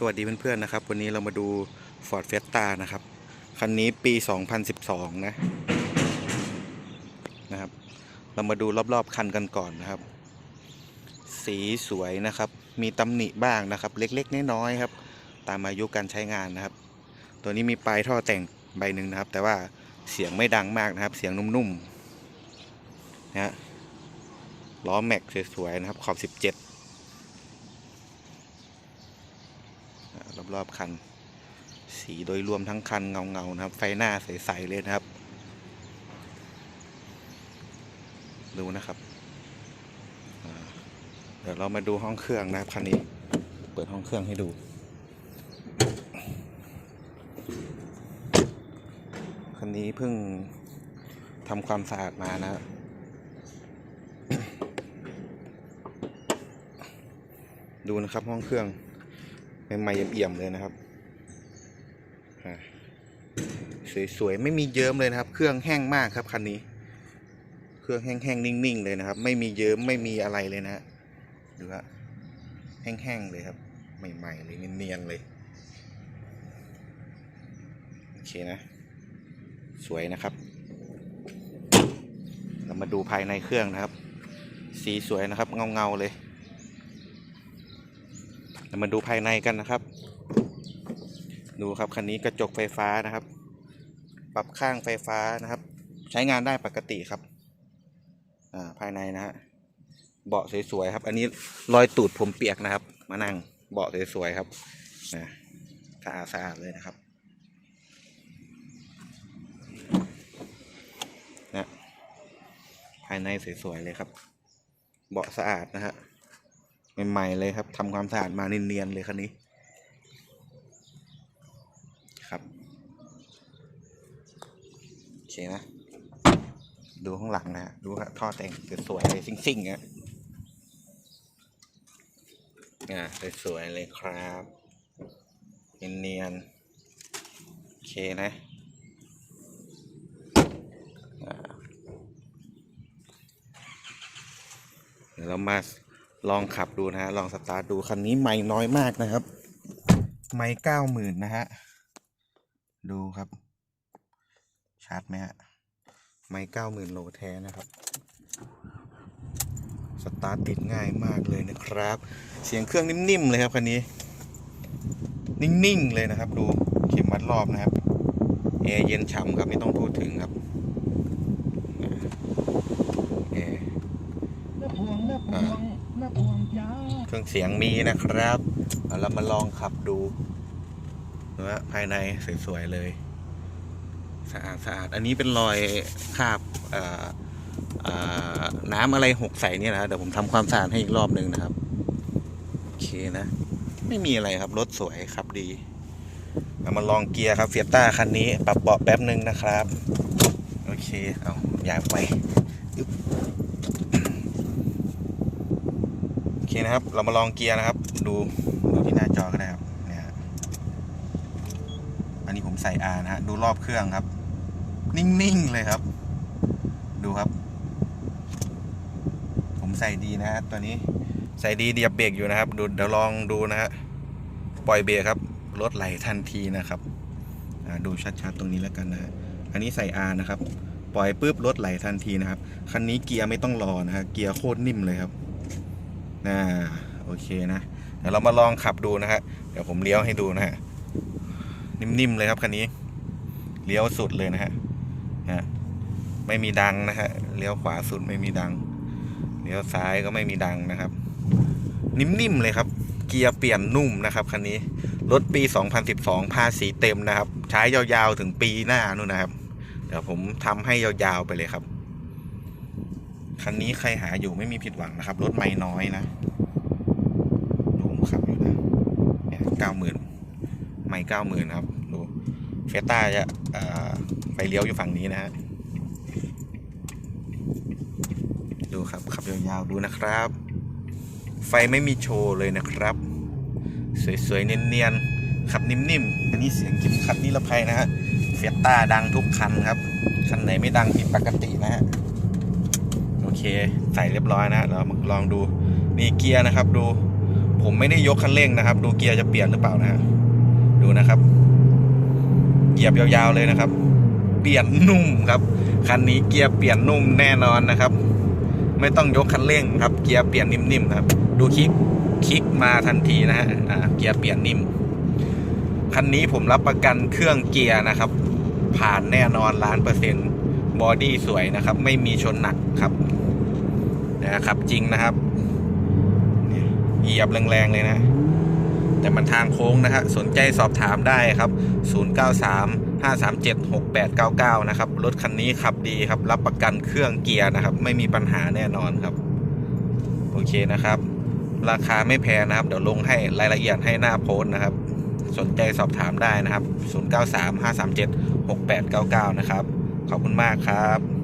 สวัสดีเพื่อนๆนะครับ วันนี้เรามาดู Ford Fiesta นะครับ คันนี้ปี 2012 นะนะครับ เรามาดูรอบๆคันกันก่อนนะครับ สีสวยนะครับ มีตำหนิบ้างนะครับ เล็กๆน้อยๆครับ ตามอายุการใช้งานนะครับ ตัวนี้มีปลายท่อแต่งใบหนึ่งนะครับ แต่ว่าเสียงไม่ดังมากนะครับ เสียงนุ่มๆนะฮะล้อแม็กสวยๆนะครับขอบ 17 อ่า รอบๆคัน สีโดยรวมทั้งคันเงาๆนะครับ ไฟหน้าใสๆเลยนะครับ ดูนะครับเดี๋ยวเรามาดูห้องเครื่องนะครับคันนี้ เปิดห้องเครื่องให้ดูคันนี้เพิ่งทำความสะอาดมานะครับดูนะครับห้องเครื่อง ใหม่ๆเอี่ยมๆเลยนะครับสวยๆไม่มีเยิ้มเลยนะครับ เครื่องแห้งมากครับคันนี้ เครื่องแห้งๆนิ่งๆเลยนะครับ ไม่มีเยิ้มไม่มีอะไรเลยนะฮะดูฮะแห้งๆเลยครับ ใหม่ๆเลยเนียนๆเลยโอเคนะ สวยนะครับ เรามาดูภายในเครื่องนะครับ สีสวยนะครับ เงาๆเลย มาดูภายในกันนะครับ ดูครับคันนี้กระจกไฟฟ้านะครับ ปรับข้างไฟฟ้านะครับ ใช้งานได้ปกติครับ อ่าภายในนะฮะเบาะสวยๆครับ อันนี้รอยตูดผมเปียกนะครับ มานั่งเบาะสวยๆครับนะสะอาดสะอาดเลยนะครับนะภายในสวยๆเลยครับ เบาะสะอาดนะฮะ ใหม่ๆเลยครับทำความสะอาดมาเนียนๆเลยคันนี้ครับโอเคนะ ดูข้างหลังนะฮะดูครับท่อแต่งสวยๆเลยซิ่งๆอะอ่าสวยๆเลยครับเนียนๆโอเคนะอ่าเดี๋ยวเรามา ลองขับดูนะฮะ ลองสตาร์ทดู คันนี้ไม่น้อยมากนะครับ ไม่เก้าหมื่นนะฮะ ดูครับชัดไหมฮะ ไม่เก้าหมื่นโลแท้นะครับ สตาร์ทติดง่ายมากเลยนะครับ เสียงเครื่องนิ่มๆเลยครับคันนี้ นิ่งๆเลยนะครับ ดูเข็มวัดรอบนะครับแอร์เย็นฉ่ำครับไม่ต้องพูดถึงครับแอร์ รื่องเสียงมีนะครับเรามาลองขับดูนะภายในสวยๆเลย สะอาดสะอาดอันนี้เป็นรอยคราบน้ำอะไรหกใส่เนี่ยนะเดี๋ยวผมทำความสะอาดให้อีกรอบหนึ่งนะครับโอเคนะ ไม่มีอะไรครับรถสวยครับดีเรามาลองเกียร์ครับเฟียต้าคันนี้ ปรับเบาะแป๊บหนึ่งนะครับ โอเค เอาอยากไปอึ๊บ คนะครับ เรามาลองเกียร์นะครับ ดูดูที่หน้าจอก็ได้ครับเนี่ยอันนี้ผมใส่ R นะฮะดูรอบเครื่องครับ นิ่งๆเลยครับ ดูครับ ผมใส่ดีนะฮะตัวนี้ใส่ดีเดียบเบรกอยู่นะครับ ดูเดี๋ยวลองดูนะฮะปล่อยเบรกครับรถไหลทันทีนะครับดูชัดๆตรงนี้แล้วกันนะอันนี้ใส่ R นะครับ ปล่อยปุ๊บรถไหลทันทีนะครับ คันนี้เกียร์ไม่ต้องรอนะฮะเกียร์โคตรนิ่มเลยครับ น่าโอเคนะเดี๋ยวเรามาลองขับดูนะฮะเดี๋ยวผมเลี้ยวให้ดูนะฮะนิ่มๆเลยครับคันนี้ เลี้ยวสุดเลยนะฮะฮะไม่มีดังนะฮะเลี้ยวขวาสุดไม่มีดัง เลี้ยวซ้ายก็ไม่มีดังนะครับ นิ่มๆเลยครับ เกียร์เปลี่ยนนุ่มนะครับคันนี้รถปี 2012ภาษีเต็มนะครับ ใช้ยาวๆถึงปีหน้านู่นนะครับ เดี๋ยวผมทำให้ยาวๆไปเลยครับ คันนี้ใครหาอยู่ไม่มีผิดหวังนะครับ รถไม่น้อยนะดูผมขับอยู่นะเนี่ยเก้าหมื่นไม่เก้าหมื่นครับ ดูเฟต้าจะเอ่อไปเลี้ยวอยู่ฝั่งนี้นะฮะดูครับขับยาวๆดูนะครับ ไฟไม่มีโชว์เลยนะครับ สวยๆ เนียนๆ ขับนิ่มๆ อันนี้เสียงเข็มขัดนิรภัยนะฮะเฟียต้าดังทุกคันครับ คันไหนไม่ดังผิดปกตินะฮะ เค ใส่เรียบร้อยนะเรามาลองดูนี่เกียร์นะครับ ดู ผมไม่ได้ยกคันเร่งนะครับ ดูเกียร์จะเปลี่ยนหรือเปล่านะฮะดูนะครับเหยียบยาวๆเลยนะครับ เปลี่ยนนุ่มครับคันนี้เกียร์เปลี่ยนนุ่มแน่นอนนะครับ ไม่ต้องยกคันเร่งครับ เกียร์เปลี่ยนนิ่มๆครับ ดูคลิกคลิกมาทันทีนะฮะเกียร์เปลี่ยนนิ่มคันนี้ผมรับประกันเครื่องเกียร์นะครับ ผ่านแน่นอนล้านเปอร์เซ็นต์บอดี้สวยนะครับ ไม่มีชนหนักครับ นะครับจริงนะครับเหยียบแรงๆเลยนะ แต่มันทางโค้งนะฮะสนใจสอบถามได้ครับ 093 537 6899 นะครับ รถคันนี้ขับดีครับ รับประกันเครื่องเกียร์นะครับ ไม่มีปัญหาแน่นอนครับ โอเคนะครับ ราคาไม่แพงนะครับ เดี๋ยวลงให้รายละเอียดให้หน้าโพสต์นะครับ สนใจสอบถามได้นะครับ 093 537 6899 นะครับ ขอบคุณมากครับ